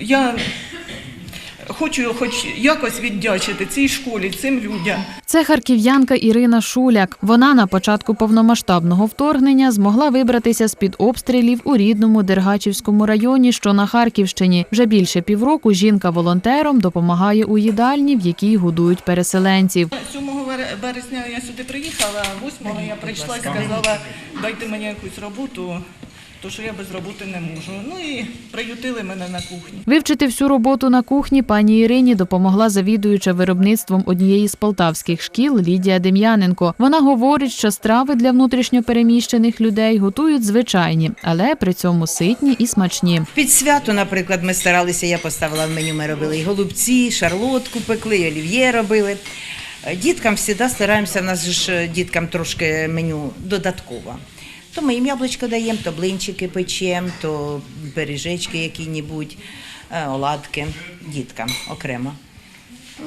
Я хочу хоч якось віддячити цій школі, цим людям. Це харків'янка Ірина Шуляк. Вона на початку повномасштабного вторгнення змогла вибратися з під обстрілів у рідному Дергачівському районі, що на Харківщині. Вже більше півроку жінка волонтером допомагає у їдальні, в якій годують переселенців. 7 вер- березня я сюди приїхала, 8 я прийшла і сказала, дайте мені якусь роботу, то що я без роботи не можу. Ну і приютили мене на кухні. Вивчити всю роботу на кухні пані Ірині допомогла завідуюча виробництвом однієї з полтавських шкіл Лідія Дем'яненко. Вона говорить, що страви для внутрішньопереміщених людей готують звичайні, але при цьому ситні і смачні. Під свято, наприклад, ми старалися, я поставила в меню, ми робили і голубці, і шарлотку пекли, і олів'є робили. Е, Діткам завжди стараємося, нас ж е, діткам трошки меню додатково. То ми їм яблучко даємо, то блинчики печемо, то пиріжечки які-небудь, е, оладки діткам окремо.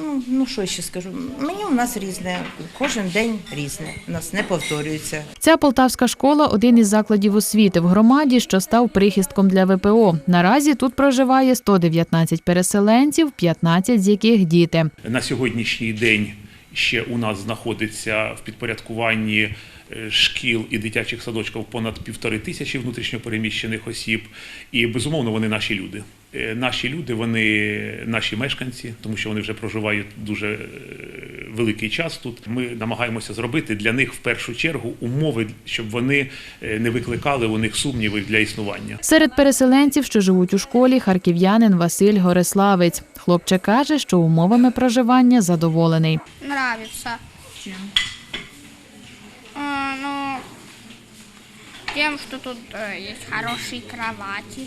Ну, ну що ще скажу? Меню у нас різне, кожен день різне, у нас не повторюється. Ця полтавська школа один із закладів освіти в громаді, що став прихистком для ВПО. Наразі тут проживає 119 переселенців, 15 з яких діти. На сьогоднішній день ще у нас знаходиться в підпорядкуванні е, шкіл і дитячих садочків понад півтори тисячі внутрішньопереміщених осіб. І безумовно вони наші люди. Е, Наші люди, вони наші мешканці, тому що вони вже проживають дуже е, великий час тут. Ми намагаємося зробити для них в першу чергу умови, щоб вони е, не викликали у них сумнівів для існування. Серед переселенців, що живуть у школі, харків'янин Василь Гориславець. Хлопчик каже, що умовами проживання задоволений. Нравится. Чим? А, ну, тем, что тут э, есть хорошие кровати.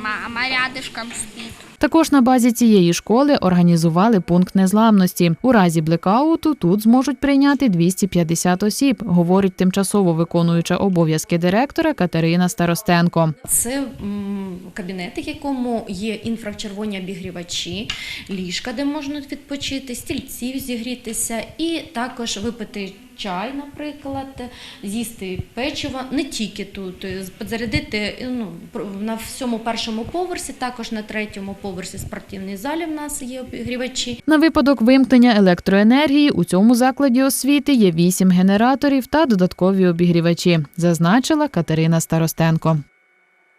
Мама рядышком спит. Також на базі цієї школи організували пункт незламності. У разі блекауту тут зможуть прийняти 250 осіб, говорить тимчасово виконуюча обов'язки директора Катерина Старостенко. Це кабінет, в якому є інфрачервоні обігрівачі, ліжка, де можна відпочити, стільців зігрітися, і також випити чай, наприклад, з'їсти печиво, не тільки тут, підзарядити зарядити ну, на всьому першому поверсі, також на третьому поверсі спортивній залі в нас є обігрівачі. На випадок вимкнення електроенергії у цьому закладі освіти є вісім генераторів та додаткові обігрівачі, зазначила Катерина Старостенко.